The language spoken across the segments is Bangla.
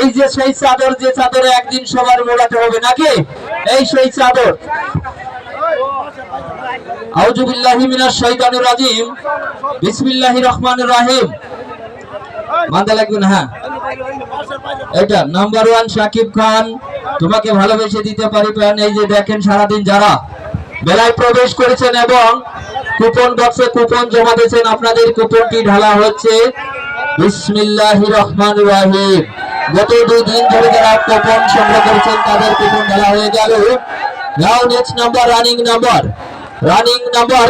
এই যে সেই চাদর, যে চাদরে একদিন সবার মোড়াতে হবে নাকি? এই সেই চাদর। হ্যাঁ? এটা নাম্বার ওয়ান সাকিব খান। তোমাকে ভালোবেসে দিতে এই যে দেখেন যারা মেলায় প্রবেশ করেছেন এবং কুপন বক্সে কুপন জমা দিয়েছেন, আপনাদের কুপনটি ঢালা হচ্ছে। বিসমিল্লাহির রহমান রাহিম গত দুই দিন ধরে যারা ঢালা হয়ে গেল। Now next number running number running number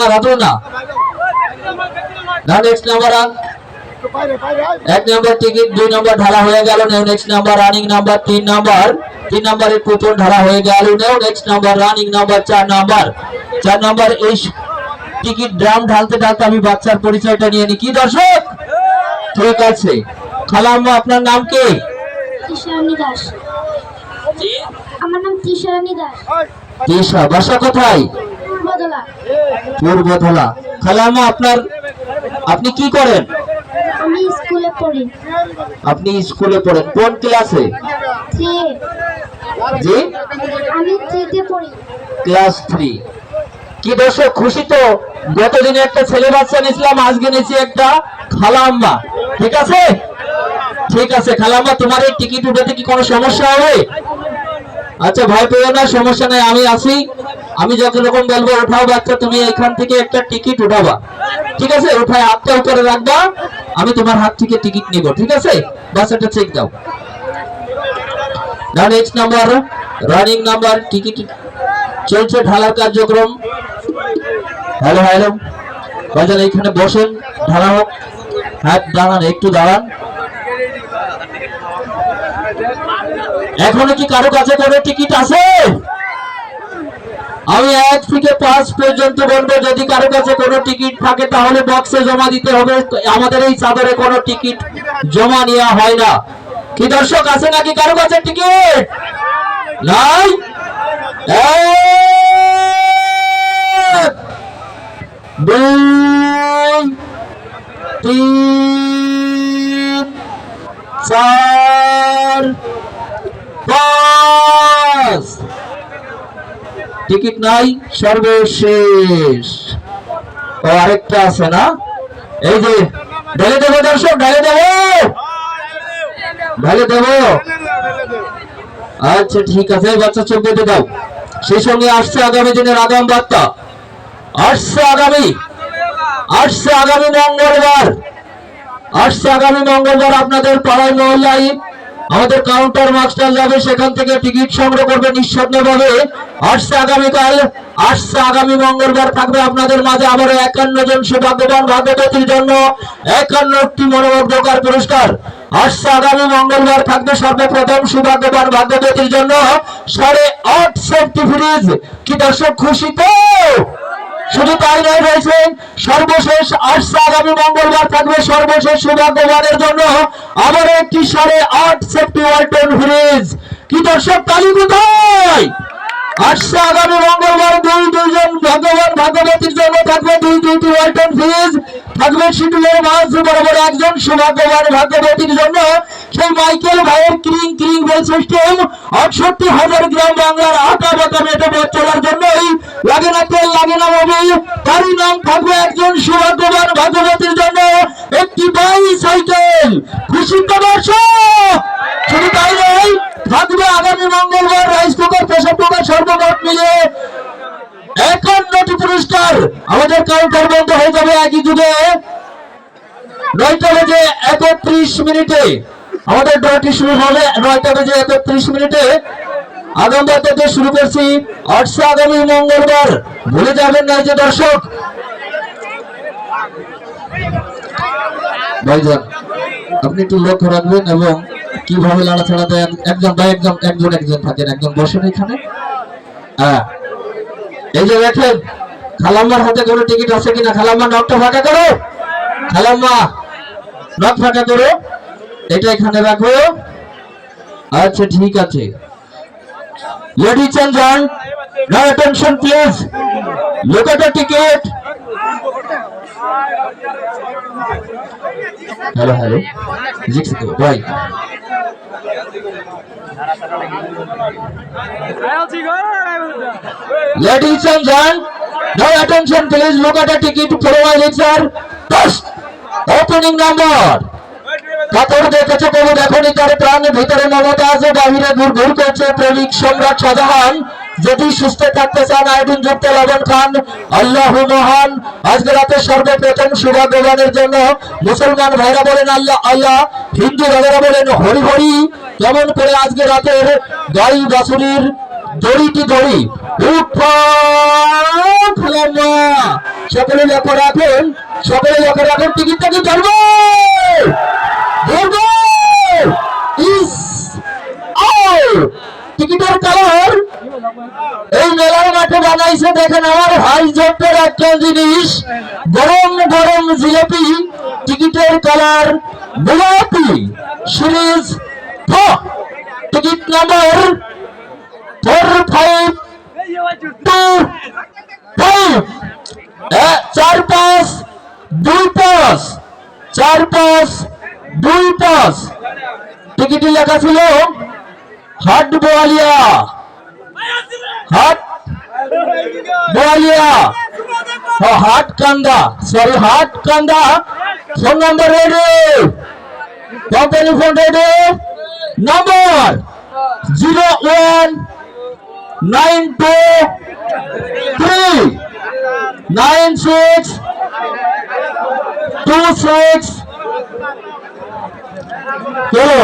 না রাতু না নাও নেক্সট নাম্বার এক নম্বর টিকিট দুই নম্বর ঢালা হয়ে গেল। নেও নেক্সট নাম্বার রানিং নাম্বার তিন নাম্বার তিন নম্বরের কুপন ঢালা হয়ে গেল। নেও নেক্সট নাম্বার রানিং নাম্বার চার নাম্বার চার নাম্বার এই টিকিট ড্রাম ঢালতে ঢালতে আমি বাচ্চার পরিচয়টা নিয়ে নি কি দর্শক? ঠিক আছে। খালাম্মা আপনার নাম কি? তৃষারানী দাস। আমার নাম তৃষারানী দাস। তিশা বাসা কোথায়? পূর্বদলা। পূর্বধলা খালাম্মা আপনার আপনি কি করেন? আমি স্কুলে পড়ি। আপনি স্কুলে পড়েন। কোন ক্লাসে? থ্রি। জি? আমি থ্রিতে পড়ি। Class three. কি দর্শক, খুশি তো? গতদিনে একটা ছেলে বাচ্চা নিয়েছিলাম, আজকে নিয়েছি একটা খালাম্মা। ঠিক আছে? ঠিক আছে, খালাম্মা, তোমার এই টিকিট উঠাতে কি কোনো সমস্যা হবে? আচ্ছা ভয় পেও না, সমস্যা নেই, আমি আছি। আমি যত রকম বলব ওঠাও বাচ্চা, তুমি এখান থেকে একটা টিকিট উঠাবা। ঠিক আছে? উঠায় হাতটা উপরে রাখবা। আমি তোমার হাত থেকে টিকিট নিব, ঠিক আছে? বাচ্চাটা চেক দাও। Next number running number ticket, চলছে ঢালার কার্যক্রম। Hello hello. বাজার এখানে বসেন ঢালা হোক। হ্যাঁ দাঁড়ান, একটু দাঁড়ান। এখনও কি কারও কাছে কোনো টিকিট আছে? আমি এক থেকে পাঁচ পর্যন্ত বলব, যদি কারও কাছে কোনো টিকিট থাকে, তাহলে বক্সে জমা দিতে হবে। আমাদের এই চাদরে কোনো টিকিট জমা নেওয়া হয় না। কি দর্শক আছে নাকি কারও কাছে টিকিট? নাই এক, দুই তিন চার পাঁচ টিকিট নাই, সর্বশেষ। ও, আরেকটা আছে না? এই যে, ঢেলে দেবো দর্শক, ঢেলে দেবো। ঢেলে দেবো। আচ্ছা ঠিক আছে, বাচ্চা চোখ বেঁধে দাও। সেই সঙ্গে আসছে আগামী দিনের আগাম বার্তা। আসছে আগামী আসছে আগামী মঙ্গলবার। আসছে আগামী মঙ্গলবার আপনাদের পাড়ায় মহল্লায় আমাদের কাউন্টার মাস্টার যাবে, সেখান থেকে টিকিট সংগ্রহ করবে নিঃস্বপ্ন ভাবে আসছে আগামীকাল, আসছে আগামী মঙ্গলবার থাকবে আপনাদের মাঝে আবারও একান্ন জন সৌভাগ্যবান ভাগ্যবতীর জন্য একান্নটি মনোমুগ্ধকর পুরস্কার। আসছে আগামী মঙ্গলবার থাকবে সর্বপ্রথম সৌভাগ্যবান ভাগ্যবতীর জন্য সাড়ে আট সেফটি ফ্রিজ কি দর্শক খুশি তো? শুধু তাই নয় রয়েছে সর্বশেষ আসছে আগামী মঙ্গলবার থাকবে সর্বশেষ সৌভাগ্যবানের জন্য আবার একটি সাড়ে আট সেফটি ওয়ালটন ফ্রিজ। কি দর্শক তালি কোথায়? আসছে আগামী মঙ্গলবার দুই দুইজন ভাগ্যবান ভাগ্যবতীর জন্য থাকবে দুই দুইটি ওয়ালটন ফ্রিজ থাকবে শিডিউলের মাঝ, বরাবর একজন সৌভাগ্যবান ভাগ্যবতীর জন্য। সেই মাইকেল ভাইয়ের ক্রিং ক্রিং বেল সিস্টেম আটষট্টি হাজার গ্রাম বাংলার আটা বাটা মেটে পথ চলার জন্যই লাগে না তেল, লাগে না মোবিল তারই নাম থাকবে একজন সৌভাগ্যবান ভাগ্যবতীর জন্য একটি বাই সাইকেল খুশি তো দর্শক শুধু তাই নয় থাকবে আগামী মঙ্গলবার রাইস কুকার প্রেসার কুকার সর্বমোট মিলে একান্নটি পুরস্কার শুরু করছি। আগামী মঙ্গলবার। ভুলে যাবেন না যে দর্শক। আপনি একটু লক্ষ্য রাখবেন এবং কীভাবে লাড়াছাড়া দেন। একজন একজন একজন একজন থাকেন, একজন বসেন এখানে। হ্যাঁ। এই যে দেখেন খালাম্মার হাতে কোনো টিকিট আছে কিনা? খালাম্মা, নখটা ফাঁকা করো খালাম্মা, নখ ফাঁকা করো এটা এখানে রাখো। আচ্ছা ঠিক আছে। Ladies and gent attention please look ticket hello hello তো ভাই now attention please. Look at the ticket provided sir. First, opening number. কাপড় দেখেছে কবু দেখনি তার প্রাণের ভিতরে মমতা আছে বাহিরে ঘুর ঘুর করছে প্রেমিক সম্রাট শাহজাহান। যদি সুস্থ থাকতে চান আয়োডিন যুক্ত লবণ খান। আল্লাহ মহান। আজকে রাতে সর্বপ্রথম সৌভাগ্যবানের জন্য মুসলমান ভাইরা বলেন আল্লাহ আল্লাহ। হিন্দু দাদারা বলেন হরি হরি। কেমন করে আজকে রাতের গাই বাছুরির দড়ি উঠালাম না। সকলে লক্ষ্য রাখুন সকলে লক্ষ্য রাখুন টিকিটটা কি ধরবো। ধরবো। ইস টিকিটের কালার এই মেলার মাঠে বানাইছে, দেখেন আমার ভাই জোটের একটা জিনিস। গরম গরম জিলেপি, টিকিটের কালার গোলাপি। Series ticket number four five two five. চার পাঁচ, দুই পাঁচ, চার পাঁচ, দুই পাঁচ। টিকিটে লেখা ছিল হাট বোয়ালিয়া। হাট বোয়ালিয়া। হাট কান্দা sorry Hatkanda. Phone number ready company phone ready number zero one nine two three nine six two six চলো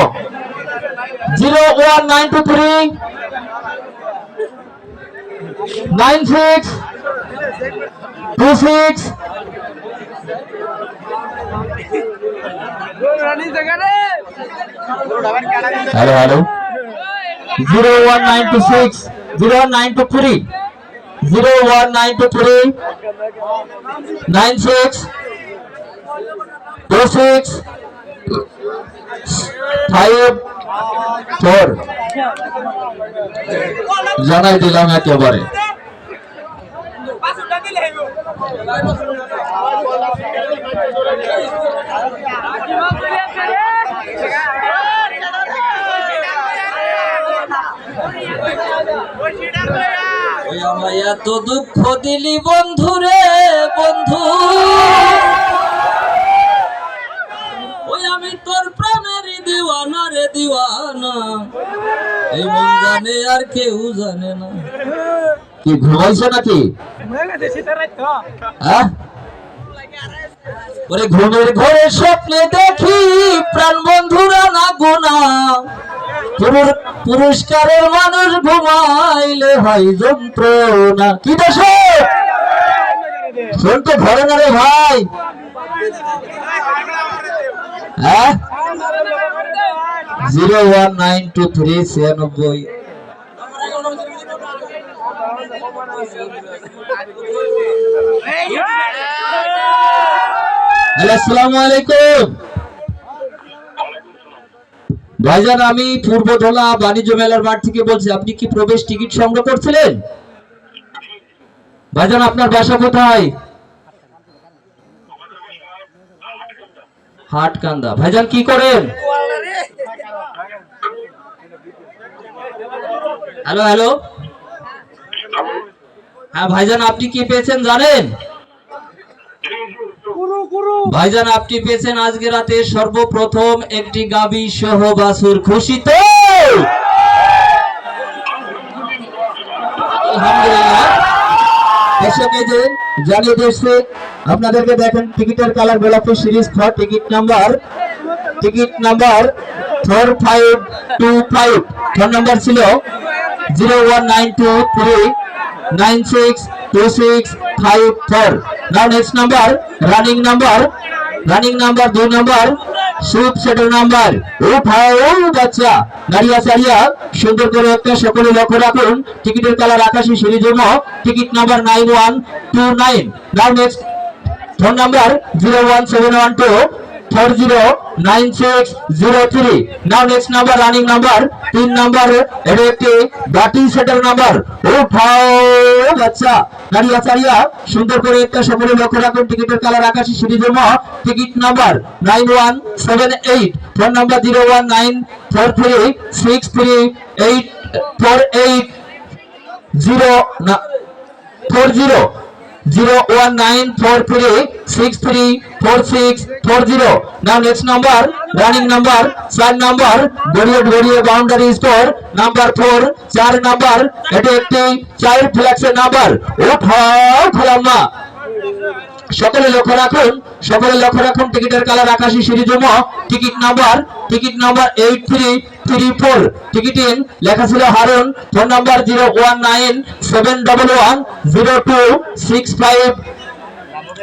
zero one nine two three nine six two six hello hello zero one nine two six zero nine two three zero one nine two three nine six two six five four জানাই দিলাম একেবারে। এত দুঃখ দিলি বন্ধু রে বন্ধু। ওই আমি তোর দিওয়ানা রে দিওয়ানা। এই মন জানে আর কেউ জানে না। কি ঘুমাইছে নাকি? হ্যাঁ? ঘুমের ঘরে স্বপ্নে দেখি প্রাণ বন্ধুরা না গোনা। পুরস্কারের মানুষ ঘুমাইলে হয় যন্ত্রণা। কি দেশ শোন তো ঘরে না রে ভাই। হ্যাঁ? Zero one nine two three ছিয়ানব্বই। আসসালামু আলাইকুম। ভাইজান, আমি পূর্বধলা বাণিজ্য মেলার মাঠ থেকে বলছি, আপনি কি প্রবেশ টিকিট সংগ্রহ করছিলেন? ভাইজান, আপনার বাসা কোথায়? হাটকান্দা। ভাইজান, কি করেন? Hello hello? হ্যাঁ ভাইজান, আপনি কি পেয়েছেন জানেন? ভাইজান, আপনি পেয়েছেন আজকে রাতে সর্বপ্রথম একটি গাবি সহ বাসুর খুশি তো জানিয়ে দিয়েছে, আপনাদেরকে দেখেন, টিকিটের কালার গোলাপি সিরিজ খ ticket number ticket number four five two five phone number ছিল zero one nine two three nine six two six five four now next number running number running number দুই নাম্বার সুপ সেটেল নাম্বার ও ভাই, ও বাচ্চা নারিয়া সারিয়া সুন্দর করে একটা সকলে লক্ষ্য রাখুন। টিকিটের কালার আকাশি সিঁড়ি জন্য। Ticket number nine one two nine now next phone number zero one seven one two four zero nine six zero three now next number running number তিন নাম্বার এটা একটি বাটি সেটের নাম্বার উঠাও বাচ্চা দাঁড়িয়ে চারিয়া সুন্দর করে একটা সকলে লক্ষ্য রাখুন, টিকিটের কালার আকাশি series ticket number nine one seven eight phone number zero one nine four three six three eight four eight zero four zero zero one nine four three six three four six four zero now next number running number চার নাম্বার গড়িয়ে গড়িয়ে বাউন্ডারি স্কোর নাম্বার ফোর চার নাম্বার এটি একটি চাইল্ড ফ্ল্যাক্সের নাম্বার ওঠাও খেলাম সকলে লক্ষ্য রাখুন, সকলে লক্ষ্য রাখুন, টিকিটের কালার আকাশি series ticket number ticket number eight three three four ticketing লেখা ছিল Harun, phone number zero one nine seven double one zero two six five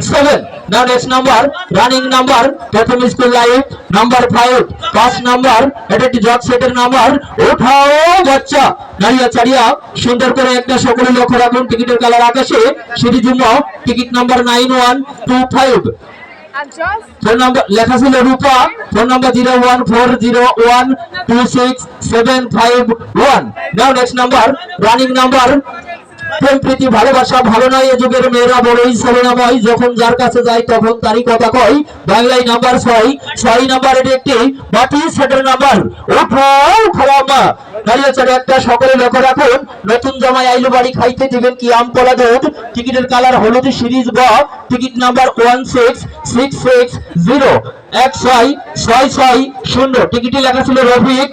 seven now next number running number প্রথম স্কুল লাইফ নাম্বার ফাইভ পাঁচ নাম্বার এটা একটি জগ সেটের নাম্বার ওঠাও বাচ্চা। নারিয়া চারিয়া সুন্দর করে একটা সকলে লক্ষ্য রাখুন টিকিটের কালার আকাশে। সিঁড়ি Jumma ticket number nine one two five phone number লেখা ছিল Rupa. Phone number zero one four zero one two six seven five one now next number running number প্রেম, প্রীতি, ভালোবাসা ভালো নয় যুগের মেয়েরা বড়ই ছলনাময় যখন যার কাছে যায় তখন তারই কথা কয় বাংলায় নাম্বার ছয় ছয় নাম্বার এটি একটি বাটি সেটের নাম্বার দাঁড়িয়ে চলে একটা, সকলে লক্ষ্য রাখুন। নতুন জামাই আইলো বাড়ি খাইতে দিবেন কি আম, কলা, দুধ? টিকিটের কালার হলুদ, সিরিজ গ। Ticket number one six six six zero এক ছয় ছয় ছয় শূন্য। টিকিটে লেখা ছিল রফিক।